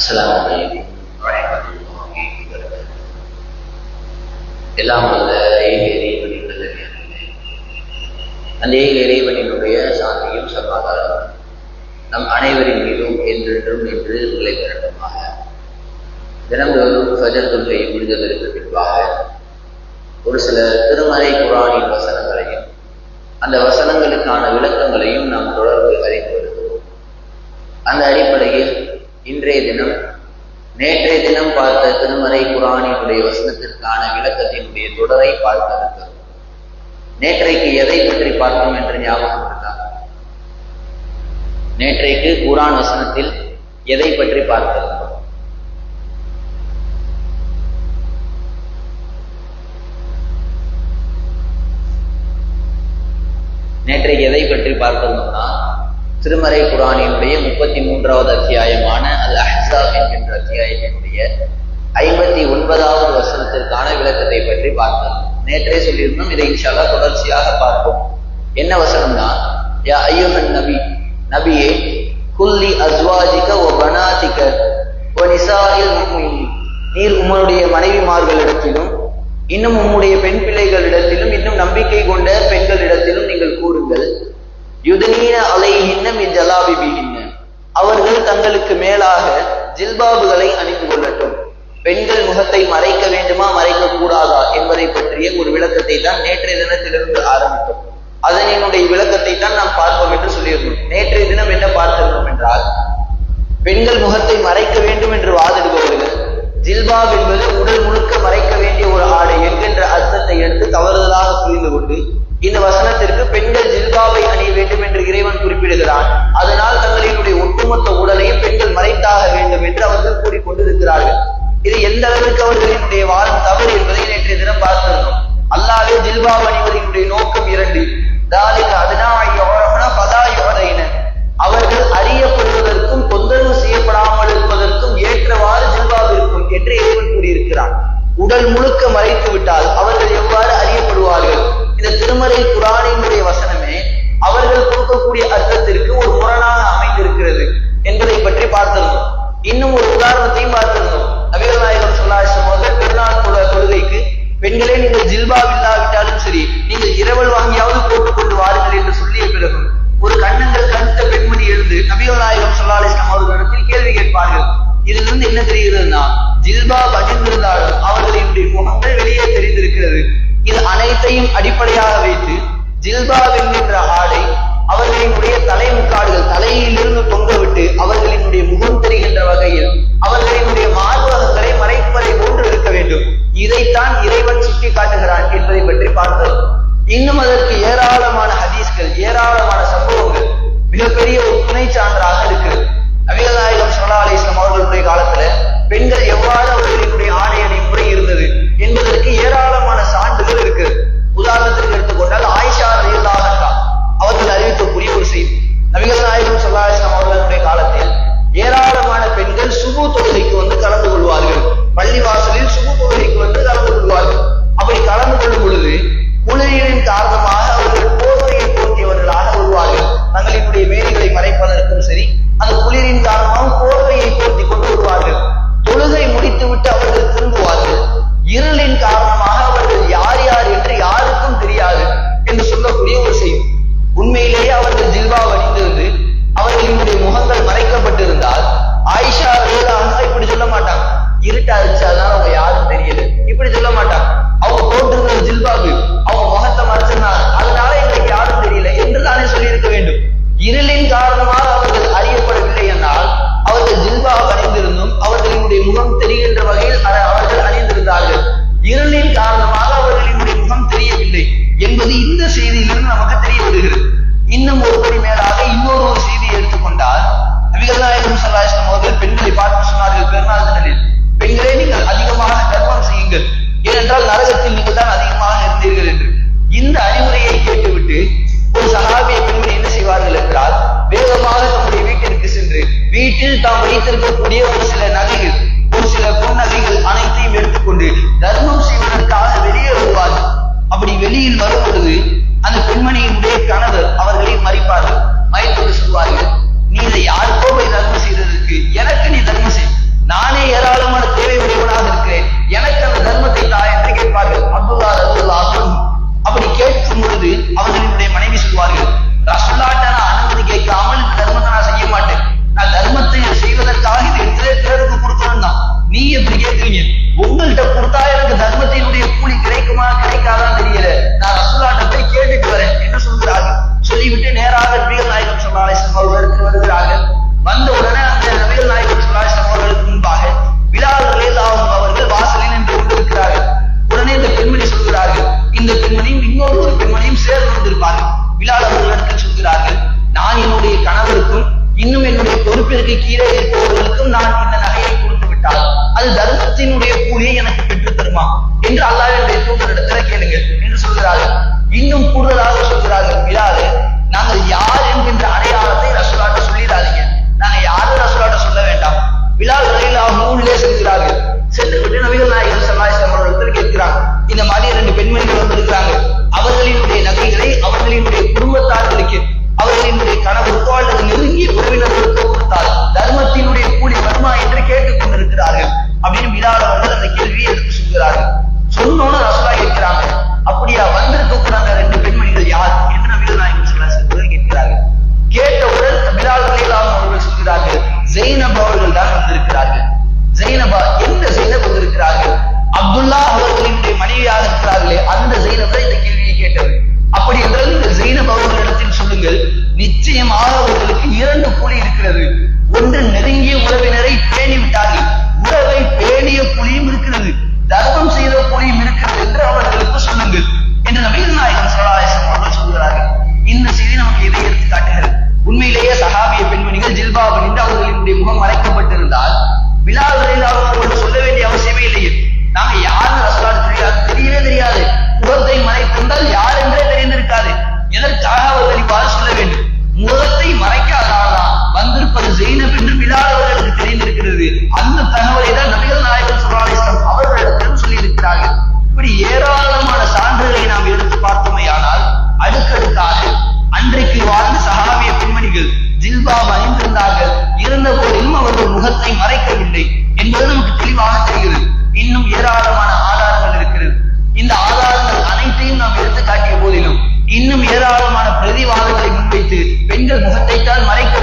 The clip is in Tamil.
அஸ்ஸலாமு அலைக்கும். வபரகாத்துஹு எல்லாம் வல்ல ஏக இறைவனின் நல்லடியார்களே அந்த ஏக இறைவனினுடைய சாந்தியும் சமாதானம் நம் அனைவரின் மீதும் என்றென்றும் என்று நிலை பெறட்டுமாக தினந்தோறும் ஃபஜர் தொல்கை முடிந்ததற்கு பின்பாக ஒரு சில திருமறை குரானின் வசனங்களையும் அந்த வசனங்களுக்கான விளக்கங்களையும் நாம் தொடர்ந்து அறிந்து வருகிறோம். அந்த அடிப்படையில் இன்றைய தினம். நேற்றைய தினம் பார்த்த திருமறை குரானினுடைய வசனத்திற்கான விளக்கத்தினுடைய தொடரை பார்க்க இருக்கிறோம் நேற்றைக்கு எதை பற்றி பார்த்தோம் என்று ஞாபகம் இருக்கா? நேற்றைக்கு குரான் வசனத்தில் எதை பற்றி பார்த்திருந்தோம் நேற்றைக்கு எதை பற்றி பார்த்திருந்தோம்னா திருமறை குரானினுடைய முப்பத்தி மூன்றாவது அத்தியாயம் அல் அஹ்ஸாப் என்கின்ற அத்தியாயத்தினுடைய ஐம்பத்தி ஒன்பதாவது வசனத்திற்கான விளக்கத்தை பற்றி பார்த்தோம் நேற்றே சொல்லியிருந்தோம் இதை இன்ஷால்லா தொடர்ச்சியாக பார்ப்போம். என்ன வசனம்னா யா ஐயுஹன் நபி நபியே குல்லி அஸ்வாஜிக ஓ பனாதிக ஓ நிசாயில் நீர் உம்முடைய மனைவிமார்களிடத்திலும் இன்னும் உம்முடைய பெண் பிள்ளைகளிடத்திலும் இன்னும் நம்பிக்கை கொண்ட பெண்களிடத்திலும் நீங்கள் கூறுங்கள் யுதனீன அலைஹின்ன மின் ஜலாபிபிஹின்ன. அவர்கள் தங்களுக்கு மேலாக ஜில்பாபுகளை அணிந்து கொள்ளட்டும். பெண்கள் முகத்தை மறைக்க வேண்டுமா மறைக்க கூடாதா என்பதை பற்றிய ஒரு விளக்கத்தை தான் நேற்றைய தினத்திலிருந்து ஆரம்பித்தோம். அதனினுடைய விளக்கத்தை தான் நாம் பார்ப்போம் என்று சொல்லியிருந்தோம். நேற்றைய தினம் என்ன பார்த்திருந்தோம் என்றால் பெண்கள் முகத்தை மறைக்க வேண்டும் என்று வாதிடுபவர்கள் ஜில்பாப் என்பது உடல் முழுக்க மறைக்க வேண்டிய ஒரு ஆடை என்கின்ற அர்த்தத்தை எடுத்து தவறுதலாக புரிந்து கொண்டு இந்த வசனத்திற்கு பெண்கள் ஜில்பாவை அணிய வேண்டும் என்று இறைவன் குறிப்பிடுகிறான். இன்னும் ஒரு உதாரணத்தையும் பார்த்திருந்தோம். நபிகள் நாயகம் சொல்லாசம் அவர்கள் பெருநாள் தொழ தொழுகைக்கு பெண்களே நீங்கள் ஜில்பா இல்லாவிட்டாலும் சரி நீங்கள் இரவல் வாங்கியாவது போட்டுக் கொண்டு வாருங்கள் என்று சொல்லிய பிறகு ஒரு கண்ணங்கள் கருத்த பெண்மணி எழுந்து நபிகள் நாயகம் சொல்லா அலிஸ்லாம் அவர்களிடத்தில் கேள்வி கேட்பார்கள். இதிலிருந்து என்ன தெரிகிறதுனா ஜில்பா அணிந்திருந்தாலும் அவர்களினுடைய முகங்கள் வெளியே தெரிந்திருக்கிறது. இது அனைத்தையும் அடிப்படையாக வைத்து ஜில்பா என்கின்ற ஆடை அவர்களினுடைய தலைமுக்காடுகள் தலையிலிருந்து தொங்க வீட்டில் தாம் வைத்திருக்கக்கூடிய ஒரு சில நகைகள் ஒரு சில பொன்னகைகள் அனைத்தையும் எடுத்துக்கொண்டு தர்மம் செய்வதற்காக வெளியே வருவார் அப்படி வெளியில் வரும் பொழுது அந்த பெண்மணியினுடைய கணவர் அவர்களை மறிப்பார்கள். மயக்கொண்டு சொல்வார்கள் நீ இதை யாருக்கோ போய் தர்மம் செய்ததற்கு எனக்கு நீ தர்மம் செய். இன்னும் என்னுடைய பொறுப்பிற்கு கீழே இருப்பவர்களுக்கும் நான் இந்த நகையை கொடுத்து விட்டால் அது தர்மத்தினுடைய கூலியை எனக்கு பெற்று தருமா? என்று அல்லாஹ் என்னுடைய தூதரிடத்துல கேளுங்கள். என்று சொல்கிறார்கள். இன்னும் கூடுதலாக முகம் மறைக்கப்பட்டிருந்தால் விழாகளில் ஜில்பாப் அணிந்திருந்தார்கள். இருந்த போதிலும் அவர்கள் முகத்தை மறைக்கவில்லை என்பது நமக்கு தெளிவாக தெரிகிறது. இன்னும் ஏராளமான ஆதாரங்கள் இருக்கிறது. இந்த ஆதாரங்கள் அனைத்தையும் நாம் எடுத்து காட்டிய போதிலும் இன்னும் ஏராளமான பிரதிவாதங்களை முன்வைத்து பெண்கள் முகத்தை மறைக்க